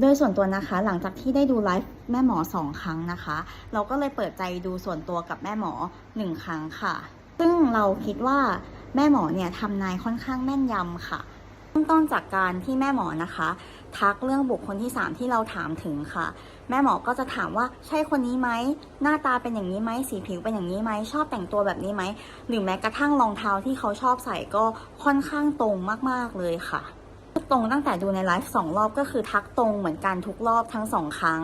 โดยส่วนตัวนะคะหลังจากที่ได้ดูไลฟ์แม่หมอสองครั้งนะคะ เราก็เลยเปิดใจดูส่วนตัวกับแม่หมอหนึ่งครั้งค่ะ ซึ่งเราคิดว่าแม่หมอเนี่ยทำนายค่อนข้างแม่นยำค่ะเริ่มต้นจากการที่แม่หมอนะคะ ทักเรื่องบุคคลที่ 3 ที่เราถามถึงค่ะ แม่หมอก็จะถามว่าใช่คนนี้ไหมหน้าตาเป็นอย่างนี้ไหมสีผิวเป็นอย่างนี้ไหมชอบแต่งตัวแบบนี้ไหมหรือแม้กระทั่งรองเท้าที่เขาชอบใส่ก็ค่อนข้างตรงมากๆเลยค่ะ ตรงตั้งแต่ดูในไลฟ์สองรอบก็คือทักตรงเหมือนกันทุกรอบทั้งสองครั้ง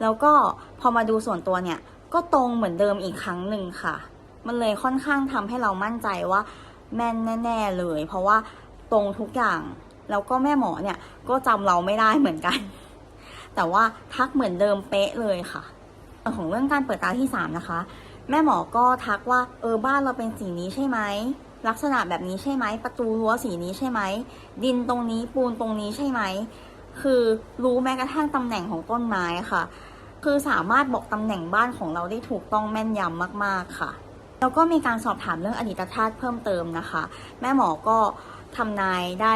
แล้วก็พอมาดูส่วนตัวเนี่ย ก็ตรงเหมือนเดิมอีกครั้งหนึ่งค่ะ มันเลยค่อนข้างทำให้เรามั่นใจว่าแม่นแน่ๆเลย เพราะว่าตรงทุกอย่าง แล้วก็แม่หมอเนี่ยก็จำเราไม่ได้เหมือนกัน แต่ว่าทักเหมือนเดิมเป๊ะเลยค่ะของเรื่องการเปิดตาที่สามนะคะ แม่หมอก็ทักว่าเออบ้านเราเป็นสีนี้ใช่ไหม ลักษณะแบบนี้ใช่ไหม ประตูรั้วสีนี้ใช่ไหม ดินตรงนี้ปูนตรงนี้ใช่ไหม คือรู้แม้กระทั่งตำแหน่งของต้นไม้ค่ะ คือสามารถบอกตำแหน่งบ้านของเราได้ถูกต้องแม่นยำมากๆค่ะ แล้วก็มีการสอบถามเรื่องอดีตชาติเพิ่มเติมนะคะ แม่หมอก็ทำนายได้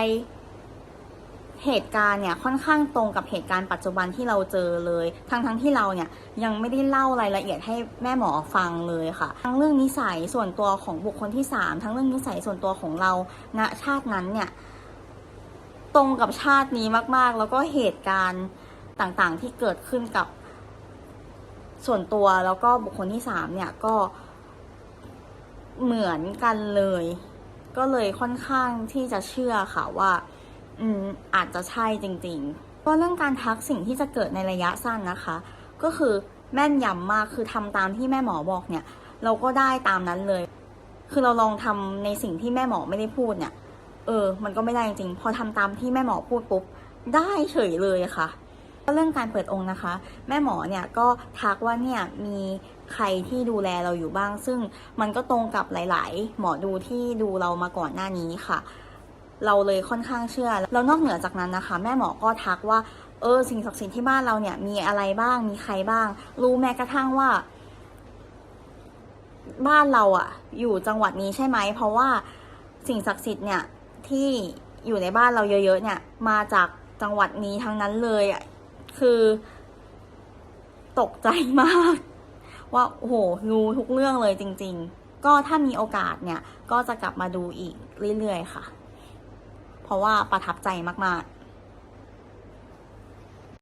เหตุการณ์เนี่ยค่อนข้างตรงกับเหตุการณ์ปัจจุบันที่เราเจอเลย ทั้งทั้งที่เราเนี่ยยังไม่ได้เล่ารายละเอียดให้แม่หมอฟังเลยค่ะ ทั้งเรื่องนิสัยส่วนตัวของบุคคลที่สามทั้งเรื่องนิสัยส่วนตัวของเราณชาตินั้นเนี่ยตรงกับชาตินี้มากๆ แล้วก็เหตุการณ์ต่างๆที่เกิดขึ้นกับส่วนตัวแล้วก็บุคคลที่สามเนี่ยก็เหมือนกันเลย ก็เลยค่อนข้างที่จะเชื่อค่ะว่า อืมอาจจะใช่จริงๆก็เรื่องการทักสิ่งที่จะเกิดในระยะสั้นนะคะ ก็คือแม่นยำมากคือทำตามที่แม่หมอบอกเนี่ย เราก็ได้ตามนั้นเลย คือเราลองทำในสิ่งที่แม่หมอไม่ได้พูดเนี่ย เออ มันก็ไม่ได้จริงๆ พอทำตามที่แม่หมอพูดปุ๊บได้เฉยเลยค่ะก็เรื่องการเปิดองค์นะคะ แม่หมอเนี่ยก็ทักว่าเนี่ยมีใครที่ดูแลเราอยู่บ้าง ซึ่งมันก็ตรงกับหลาย ๆ หมอดูที่ดูเรามาก่อนหน้านี้ค่ะ เราเลยค่อนข้างเชื่อ แล้วนอกเหนือจากนั้นนะคะ แม่หมอก็ทักว่า เออสิ่งศักดิ์สิทธิ์ที่บ้านเราเนี่ยมีอะไรบ้างมีใครบ้าง รู้แม้กระทั่งว่า บ้านเราอะอยู่จังหวัดนี้ใช่ไหม เพราะว่าสิ่งศักดิ์สิทธิ์เนี่ยที่อยู่ในบ้านเราเยอะๆเนี่ย มาจากจังหวัดนี้ทั้งนั้นเลยอะคือตกใจมาก ว่าโอ้โหรู้ทุกเรื่องเลยจริง ๆ ก็ถ้ามีโอกาสเนี่ย ก็จะกลับมาดูอีกเรื่อยๆค่ะ เพราะว่าประทับใจมากๆ